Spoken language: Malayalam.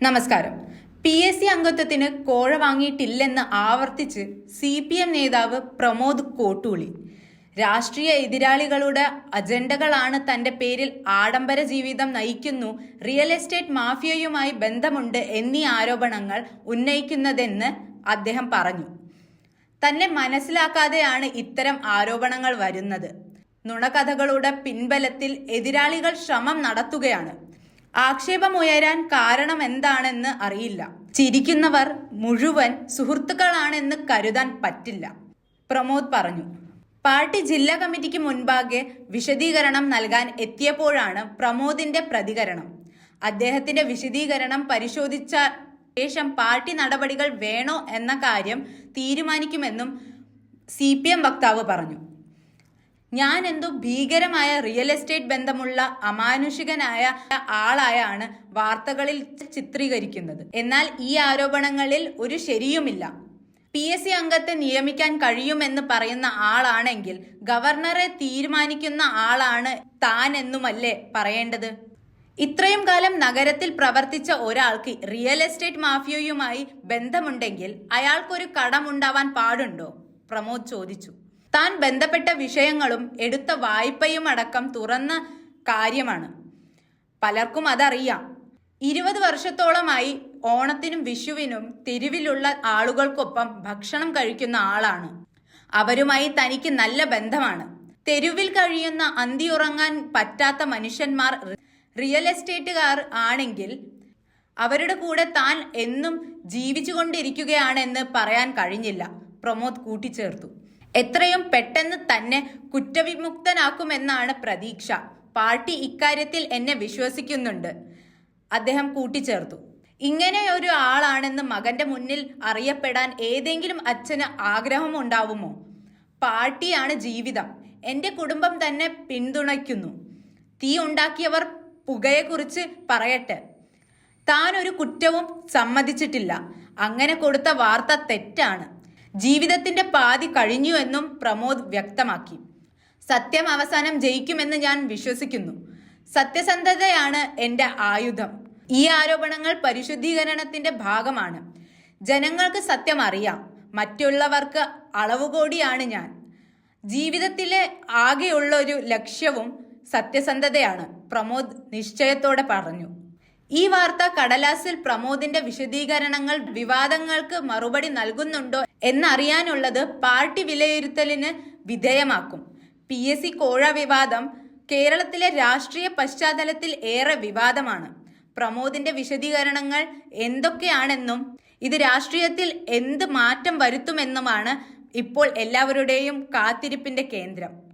നമസ്കാരം. പി എസ് സി അംഗത്വത്തിന് കോഴ വാങ്ങിയിട്ടില്ലെന്ന് ആവർത്തിച്ച് സി പി എം നേതാവ് പ്രമോദ് കോട്ടൂളി. രാഷ്ട്രീയ എതിരാളികളുടെ അജണ്ടകളാണ് തന്റെ പേരിൽ ആഡംബര ജീവിതം നയിക്കുന്നു റിയൽ എസ്റ്റേറ്റ് മാഫിയയുമായി ബന്ധമുണ്ട് എന്നീ ആരോപണങ്ങൾ ഉന്നയിക്കുന്നതെന്ന് അദ്ദേഹം പറഞ്ഞു. തന്നെ മനസ്സിലാക്കാതെയാണ് ഇത്തരം ആരോപണങ്ങൾ വരുന്നത്. നുണകഥകളുടെ പിൻബലത്തിൽ എതിരാളികൾ ശ്രമം നടത്തുകയാണ്. ആക്ഷേപമുയരാൻ കാരണം എന്താണെന്ന് അറിയില്ല. ചിരിക്കുന്നവർ മുഴുവൻ സുഹൃത്തുക്കളാണെന്ന് കരുതാൻ പറ്റില്ല. പ്രമോദ് പറഞ്ഞു. പാർട്ടി ജില്ലാ കമ്മിറ്റിക്ക് മുൻപാകെ വിശദീകരണം നൽകാൻ എത്തിയപ്പോഴാണ് പ്രമോദിന്റെ പ്രതികരണം. അദ്ദേഹത്തിന്റെ വിശദീകരണം പരിശോധിച്ച ശേഷം പാർട്ടി നടപടികൾ വേണോ എന്ന കാര്യം തീരുമാനിക്കുമെന്നും സി വക്താവ് പറഞ്ഞു. ഞാൻ എന്തോ ഭീകരമായ റിയൽ എസ്റ്റേറ്റ് ബന്ധമുള്ള അമാനുഷികനായ ആളായാണ് വാർത്തകളിൽ ചിത്രീകരിക്കുന്നത്. എന്നാൽ ഈ ആരോപണങ്ങളിൽ ഒരു ശരിയുമില്ല. പി എസ് സി അംഗത്തെ നിയമിക്കാൻ കഴിയുമെന്ന് പറയുന്ന ആളാണെങ്കിൽ ഗവർണറെ തീരുമാനിക്കുന്ന ആളാണ് താൻ എന്നുമല്ലേ പറയേണ്ടത്? ഇത്രയും കാലം നഗരത്തിൽ പ്രവർത്തിച്ച ഒരാൾക്ക് റിയൽ എസ്റ്റേറ്റ് മാഫിയയുമായി ബന്ധമുണ്ടെങ്കിൽ അയാൾക്കൊരു കടമുണ്ടാവാൻ പാടുണ്ടോ? പ്രമോദ് ചോദിച്ചു. താൻ ബന്ധപ്പെട്ട വിഷയങ്ങളും എടുത്ത വായ്പയും അടക്കം തുറന്ന കാര്യമാണ്. പലർക്കും അതറിയാം. ഇരുപത് വർഷത്തോളമായി ഓണത്തിനും വിഷുവിനും തെരുവിലുള്ള ആളുകൾക്കൊപ്പം ഭക്ഷണം കഴിക്കുന്ന ആളാണ്. അവരുമായി തനിക്ക് നല്ല ബന്ധമാണ്. തെരുവിൽ കഴിയുന്ന അന്തിയുറങ്ങാൻ പറ്റാത്ത മനുഷ്യന്മാർ റിയൽ എസ്റ്റേറ്റുകാർ ആണെങ്കിൽ അവരുടെ കൂടെ താൻ എന്നും ജീവിച്ചുകൊണ്ടിരിക്കുകയാണെന്ന് പറയാൻ കഴിഞ്ഞില്ല. പ്രമോദ് കൂട്ടിച്ചേർത്തു. എത്രയും പെട്ടെന്ന് തന്നെ കുറ്റവിമുക്തനാക്കുമെന്നാണ് പ്രതീക്ഷ. പാർട്ടി ഇക്കാര്യത്തിൽ എന്നെ വിശ്വസിക്കുന്നുണ്ട്. അദ്ദേഹം കൂട്ടിച്ചേർത്തു. ഇങ്ങനെ ഒരു ആളാണെന്ന് മകന്റെ മുന്നിൽ അറിയപ്പെടാൻ ഏതെങ്കിലും അച്ഛന് ആഗ്രഹമുണ്ടാവുമോ? പാർട്ടിയാണ് ജീവിതം. എന്റെ കുടുംബം തന്നെ പിന്തുണയ്ക്കുന്നു. തീ ഉണ്ടാക്കിയവർ പുകയെക്കുറിച്ച് പറയട്ടെ. താൻ ഒരു കുറ്റവും സമ്മതിച്ചിട്ടില്ല. അങ്ങനെ കൊടുത്ത വാർത്ത തെറ്റാണ്. ജീവിതത്തിന്റെ പാതി കഴിഞ്ഞു എന്നും പ്രമോദ് വ്യക്തമാക്കി. സത്യം അവസാനം ജയിക്കുമെന്ന് ഞാൻ വിശ്വസിക്കുന്നു. സത്യസന്ധതയാണ് എന്റെ ആയുധം. ഈ ആരോപണങ്ങൾ പരിശുദ്ധീകരണത്തിന്റെ ഭാഗമാണ്. ജനങ്ങൾക്ക് സത്യം അറിയാം. മറ്റുള്ളവർക്ക് അളവുകോടിയാണ് ഞാൻ. ജീവിതത്തിലെ ആകെയുള്ള ഒരു ലക്ഷ്യവും സത്യസന്ധതയാണ് പ്രമോദ് നിശ്ചയത്തോടെ പറഞ്ഞു. ഈ വാർത്ത കടലാസിൽ പ്രമോദിന്റെ വിശദീകരണങ്ങൾ വിവാദങ്ങൾക്ക് മറുപടി നൽകുന്നുണ്ടോ എന്നറിയാനുള്ളത് പാർട്ടി വിലയിരുത്തലിന് വിധേയമാക്കും. പി എസ് സി കോഴ വിവാദം കേരളത്തിലെ രാഷ്ട്രീയ പശ്ചാത്തലത്തിൽ ഏറെ വിവാദമാണ്. പ്രമോദിന്റെ വിശദീകരണങ്ങൾ എന്തൊക്കെയാണെന്നും ഇത് രാഷ്ട്രീയത്തിൽ എന്ത് മാറ്റം വരുത്തുമെന്നുമാണ് ഇപ്പോൾ എല്ലാവരുടെയും കാത്തിരിപ്പിന്റെ കേന്ദ്രം.